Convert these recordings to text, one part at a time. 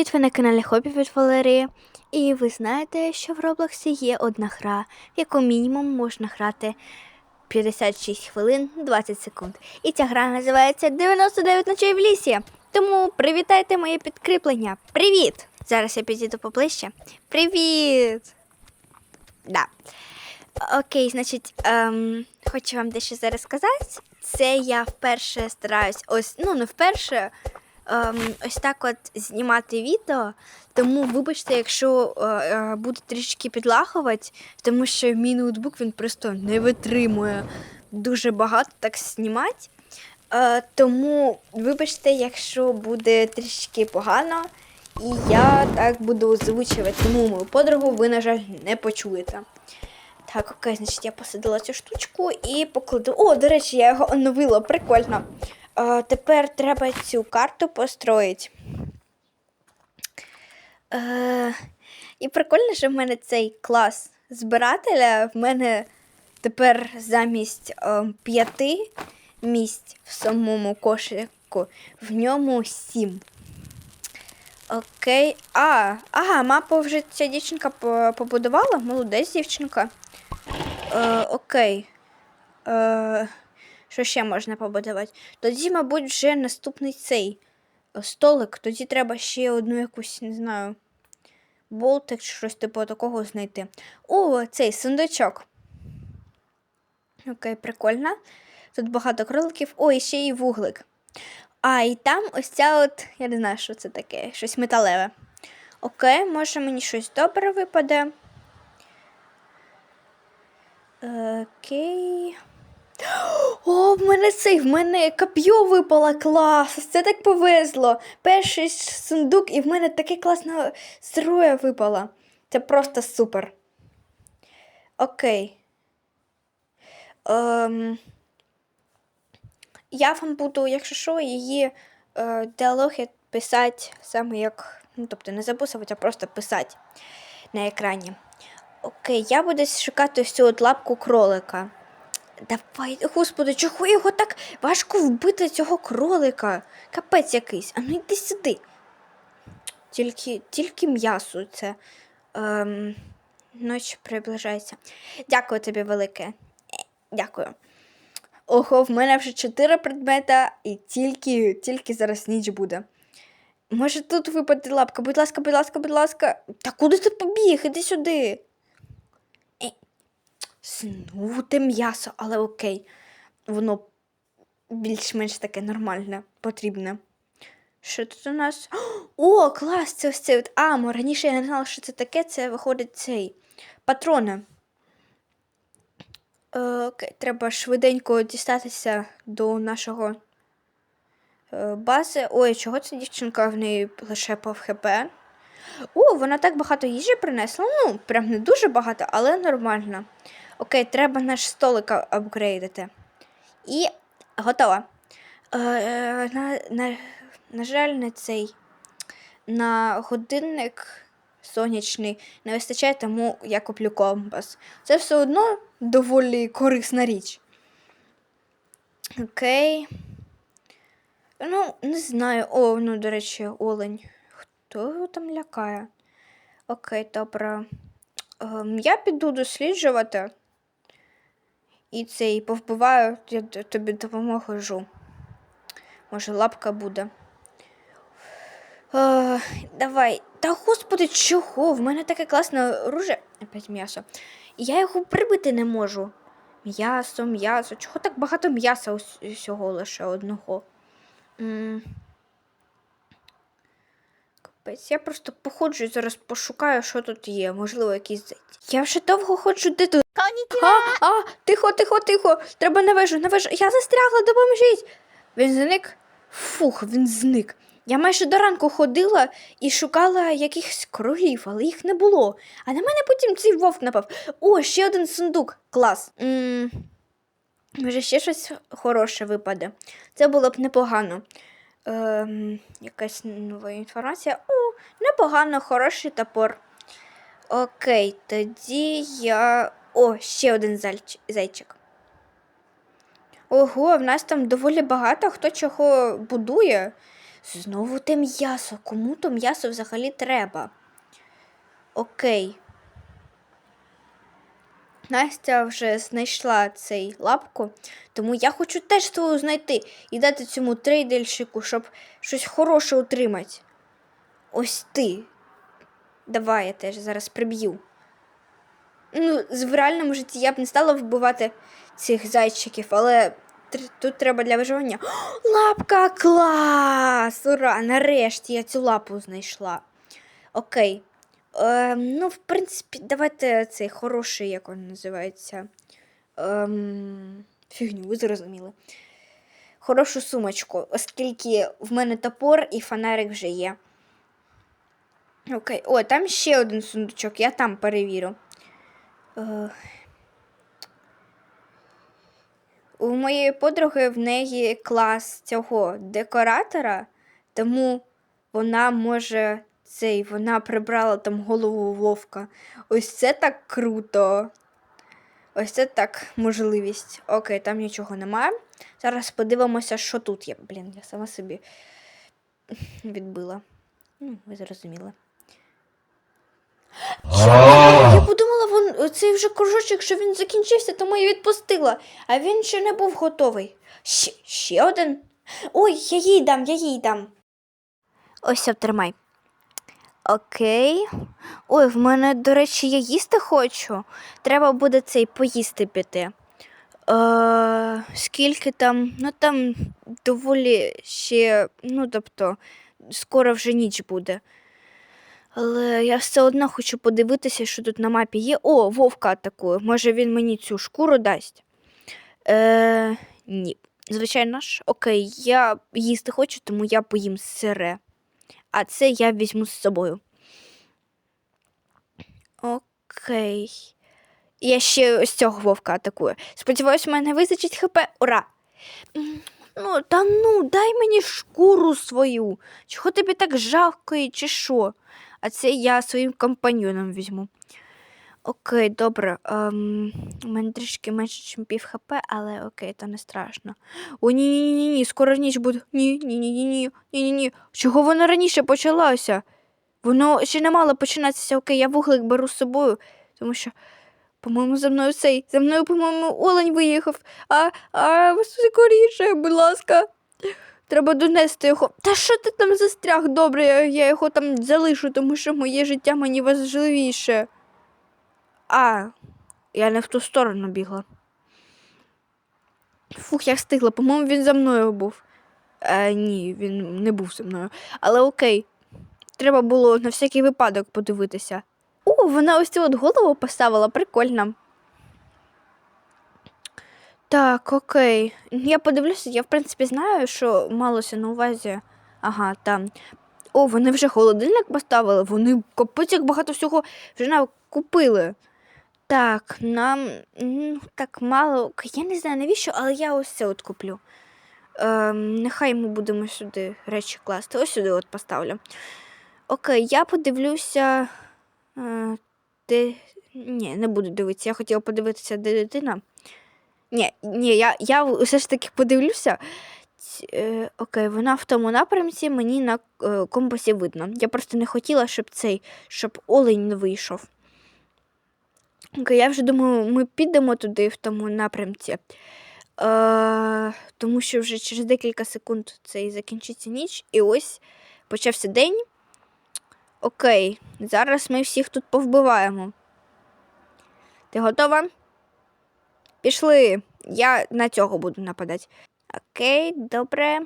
привіт! Ви на каналі Хобі від Валерії. І ви знаєте, що в Роблоксі є одна гра, в яку мінімум можна грати 56 хвилин 20 секунд. І ця гра називається 99 ночей в лісі. Тому привітайте моє підкріплення. Привіт! Зараз я підійду поближче. Привіт! Да. Окей, значить, ем, хочу вам дещо зараз сказати. Це я вперше стараюсь, ось, ну не вперше, ем, ось так от знімати відео. Тому вибачте, якщо е, е, буду трішки підлахувати, тому що мій ноутбук він просто не витримує дуже багато так знімати. Е, тому вибачте, якщо буде трішки погано, і я так буду озвучувати. Тому мою подругу ви, на жаль, не почуєте. Так, окей, значить, я посадила цю штучку і покладу. О, до речі, я його оновила, прикольно. Е, тепер треба цю карту построїти. Е, і прикольно, що в мене цей клас збирателя. В мене тепер замість е, п'яти місць в самому кошику, в ньому сім. Окей. А, ага, мапу вже ця дівчинка побудувала. Молодець дівчинка. Е, окей. Е, що ще можна побудувати? Тоді, мабуть, вже наступний цей е, столик. Тоді треба ще одну якусь, не знаю, болтик чи щось типу такого знайти. О, цей сундучок. Окей, прикольно. Тут багато кроликів. О, і ще і вуглик. А, і там ось ця от, я не знаю, що це таке, щось металеве. Окей, може мені щось добре випаде. Окей. О, в мене цей, в мене коп'ю випало клас. Це так повезло. Перший сундук, і в мене таке класна зброя випала. Це просто супер. Окей. Ем, я вам буду, якщо що, її е, діалоги писати саме як. Ну, тобто не записувати, а просто писати на екрані. Окей, я буду шукати всю от лапку кролика. Давай, господи, чого його так важко вбити цього кролика? Капець якийсь. А ну йди сюди. Тільки, тільки м'ясо це. Ем, ніч приближається. Дякую тобі велике. Дякую. Ого, в мене вже чотири предмета, і тільки, тільки зараз ніч буде. Може тут випаде лапка, будь ласка, будь ласка, будь ласка. Та куди ти побіг? Іди сюди. Те м'ясо, але окей. Воно більш-менш таке нормальне, потрібне. Що тут у нас? О, клас! Це ось цей от амо. Раніше я не знала, що це таке, це виходить цей патрони. Е, окей, треба швиденько дістатися до нашого е, бази. Ой, чого ця дівчинка в неї лише пов хп? О, вона так багато їжі принесла. Ну, прям не дуже багато, але нормально. Окей, треба наш столик апгрейдити. І готова. Е, е, на, на, на жаль, не цей. На годинник сонячний не вистачає, тому я куплю компас. Це все одно доволі корисна річ. Окей. Ну, не знаю. О, ну, до речі, олень. Хто його там лякає? Окей, добре. Ем, я піду досліджувати. І цей повбиваю, я тобі допоможу. Може, лапка буде. Е, давай. Та господи, чого? В мене таке класне оружие. Опять м'ясо. І я його прибити не можу. М'ясо, м'ясо. Чого так багато м'яса ус- усього лише одного? М. Капець, я просто походжу і зараз пошукаю, що тут є. Можливо, якісь зайці. Я вже довго ходжу, де. А, а, тихо, тихо, тихо. Треба на вежу, на вежу. Я застрягла, допоможіть. Він зник. Фух, він зник. Я майже до ранку ходила і шукала якихось кролів, але їх не було. А на мене потім цей вовк напав. О, ще один сундук. Клас. м Може, ще щось хороше випаде. Це було б непогано. Ем, якась нова інформація. О, непогано, хороший топор. Окей, тоді я. О, ще один зайч- зайчик. Ого, в нас там доволі багато хто чого будує. Знову те м'ясо. Кому то м'ясо взагалі треба? Окей. Настя вже знайшла цей лапку, тому я хочу теж свою знайти і дати цьому трейдельщику, щоб щось хороше отримати. Ось ти. Давай я теж зараз приб'ю. Ну, в реальному житті я б не стала вбивати цих зайчиків, але тут треба для виживання. Лапка клас! Ура! Нарешті я цю лапу знайшла. Окей. Ем, ну, в принципі, давайте цей хороший, як він називається. Ем, фігню, ви зрозуміли. Хорошу сумочку, оскільки в мене топор і фонарик вже є. Окей. О, там ще один сундучок, я там перевірю. Е, У моєї подруги в неї клас цього декоратора, тому вона може цей, вона прибрала там голову вовка. Ось це так круто. Ось це так можливість. Окей, там нічого немає. Зараз подивимося, що тут є. Блін, я сама собі відбила. Ну, ви зрозуміли. Я подумала, вон цей вже кружочок, що він закінчився, тому я відпустила. А він ще не був готовий. Ще, ще один. Ой, я їй дам, я їй дам. Ось тримай. Окей. Ой, в мене, до речі, я їсти хочу. Треба буде цей поїсти піти. Е, скільки там? Ну там доволі ще, ну тобто, скоро вже ніч буде. Але я все одно хочу подивитися, що тут на мапі є. О, вовка атакує. Може він мені цю шкуру дасть? Е, ні. Звичайно ж, окей, я їсти хочу, тому я поїм сире. А це я візьму з собою. Окей. Я ще ось цього вовка атакую. Сподіваюсь, у мене вистачить хп. Ура! Ну, та ну, дай мені шкуру свою. Чого тобі так жалко, чи що? А це я своїм компаньйоном візьму. Окей, добре. Ем, у мене трішки менше, ніж пів хп, але окей, то не страшно. О, ні, ні, ні, ні, скоро ніч буде. Ні, ні, ні, ні, ні, ні, ні, ні. Чого воно раніше почалося? Воно ще не мало починатися. Окей, я вуглик беру з собою, тому що, по-моєму, за мною цей, за мною, по-моєму, олень виїхав. А, а скоріше, будь ласка. Треба донести його. Та що ти там застряг? Добре, я, його там залишу, тому що моє життя мені важливіше. А, я не в ту сторону бігла. Фух, я встигла, по-моєму, він за мною був. Е, ні, він не був за мною. Але окей. Треба було на всякий випадок подивитися. О, вона ось цю от голову поставила, прикольно. Так, окей. Я подивлюся, я в принципі знаю, що малося на увазі. Ага, там. О, вони вже холодильник поставили, вони капець як багато всього вже купили. Так, нам ну, так мало. Я не знаю навіщо, але я ось це от куплю. Ем, нехай ми будемо сюди речі класти. Ось сюди от поставлю. Окей, я подивлюся. Е, де... Ні, не буду дивитися. Я хотіла подивитися, де дитина. Ні, ні, я, я все ж таки подивлюся. Е, окей, вона в тому напрямці мені на е, компасі видно. Я просто не хотіла, щоб цей, щоб олень не вийшов. Окей, я вже думаю, ми підемо туди в тому напрямці. Е, тому що вже через декілька секунд цей закінчиться ніч, і ось почався день. Окей, зараз ми всіх тут повбиваємо. Ти готова? Пішли. Я на цього буду нападати. Окей, добре.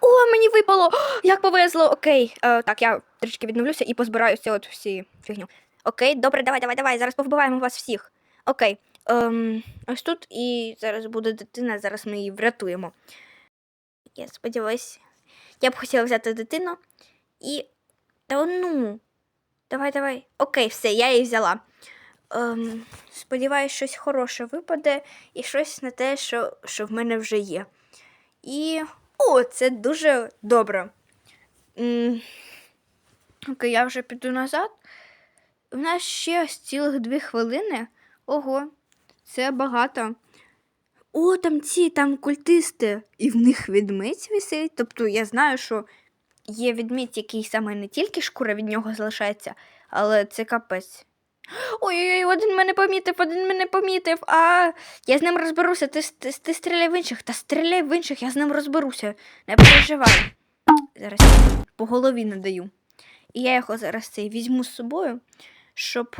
О, мені випало! Як повезло! Окей. Е, так, я трішки відновлюся і позбираюся от всі фігню. Окей, добре, давай, давай, давай. Зараз повбиваємо вас всіх. Окей. Ем, ось тут і зараз буде дитина, зараз ми її врятуємо. Я сподіваюся. Я б хотіла взяти дитину і. Та ну. Давай, давай. Окей, все, я її взяла. Ем, сподіваюсь, щось хороше випаде і щось на те, що, що в мене вже є. І. О, це дуже добре. Окей, я вже піду назад. У нас ще цілих дві хвилини. Ого, це багато. О, там ці там культисти, і в них відмить висить. Тобто я знаю, що є відмідь, який саме не тільки шкура від нього залишається, але це капець. Ой-ой-ой, один мене помітив, один мене помітив. А я з ним розберуся. Ти, ти, ти стріляй в інших, та стріляй в інших, я з ним розберуся. Не переживай. Зараз по голові надаю. І я його зараз цей візьму з собою, щоб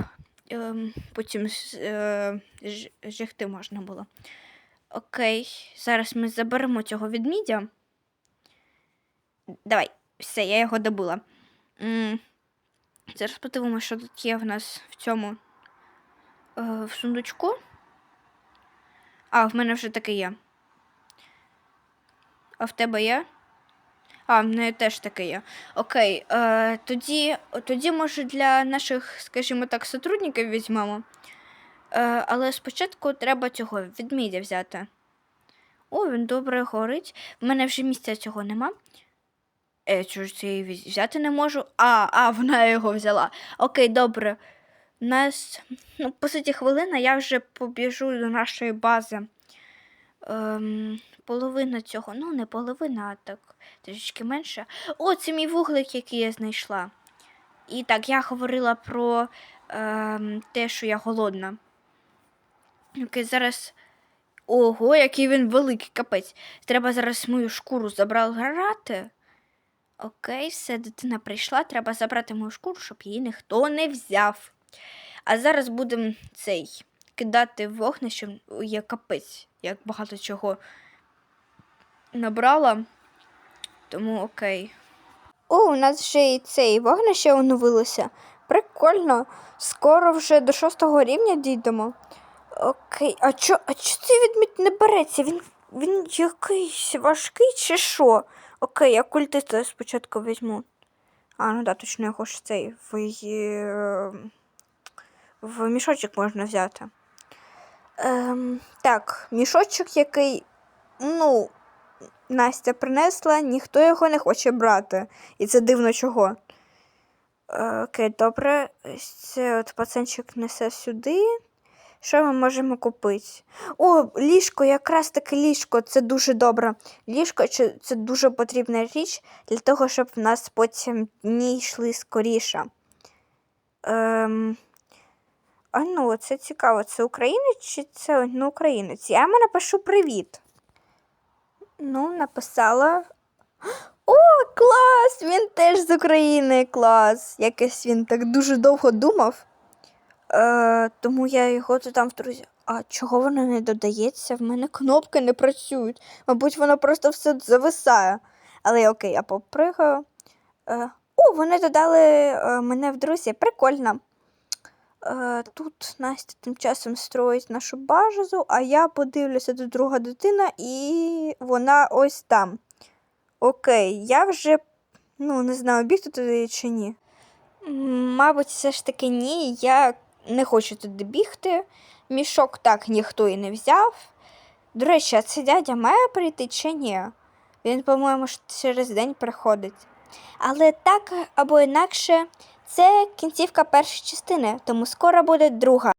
ем, потім з- е, ж- жегти можна було. Окей, зараз ми заберемо цього відмідя. Давай, все, я його добула. М, Зараз подивимося, що тут є в нас в цьому е, в сундучку. А, в мене вже таке є. А в тебе є? А, в неї теж таке є. Окей. Е, тоді, тоді, може, для наших, скажімо так, сотрудників візьмемо. Е, але спочатку треба цього відмідя взяти. О, він добре горить. В мене вже місця цього нема. Е, чого ж це її взяти не можу? А, а, вона його взяла. Окей, добре. У нас, ну, по суті, хвилина, я вже побіжу до нашої бази. Ем, половина цього, ну, не половина, а так, трішки менше. О, це мій вуглик, який я знайшла. І так, я говорила про ем, те, що я голодна. Окей, зараз. Ого, який він великий, капець. Треба зараз мою шкуру забрати. Окей, все, дитина прийшла, треба забрати мою шкуру, щоб її ніхто не взяв. А зараз будемо цей кидати в вогнище, є капець, як багато чого набрала. Тому окей. О, у нас вже і цей вогнище оновилося. Прикольно. Скоро вже до шостого рівня дійдемо. Окей, а чо, а чо цей відміт не береться? Він, він якийсь важкий чи що? Окей, я культиста спочатку візьму. А, ну да, точно його ж цей в, е, в мішочок можна взяти. Ем, так, мішочок, який, ну, Настя принесла, ніхто його не хоче брати. І це дивно чого. Е, окей, добре. Це от пацанчик несе сюди. Що ми можемо купити? О, ліжко, якраз таки ліжко, це дуже добре. Ліжко це дуже потрібна річ для того, щоб в нас потім дні йшли скоріше. Ем, а ну, це цікаво, це українець чи це ну, українець? Я йому напишу привіт. Ну, написала. О, клас! Він теж з України, клас. Якось він так дуже довго думав. Е, тому я його додам в друзі. А чого воно не додається? В мене кнопки не працюють. Мабуть, воно просто все зависає. Але окей, я попригаю. Е, о, вони додали е, мене в друзі. Прикольно. Е, тут Настя тим часом строїть нашу базу, а я подивлюся до друга дитина, і вона ось там. Окей, я вже ну, не знаю, бігти туди чи ні. Мабуть, все ж таки ні. Я не хочу туди бігти. Мішок так ніхто і не взяв. До речі, а цей дядя має прийти чи ні? Він, по-моєму, через день приходить. Але так або інакше, це кінцівка першої частини, тому скоро буде друга.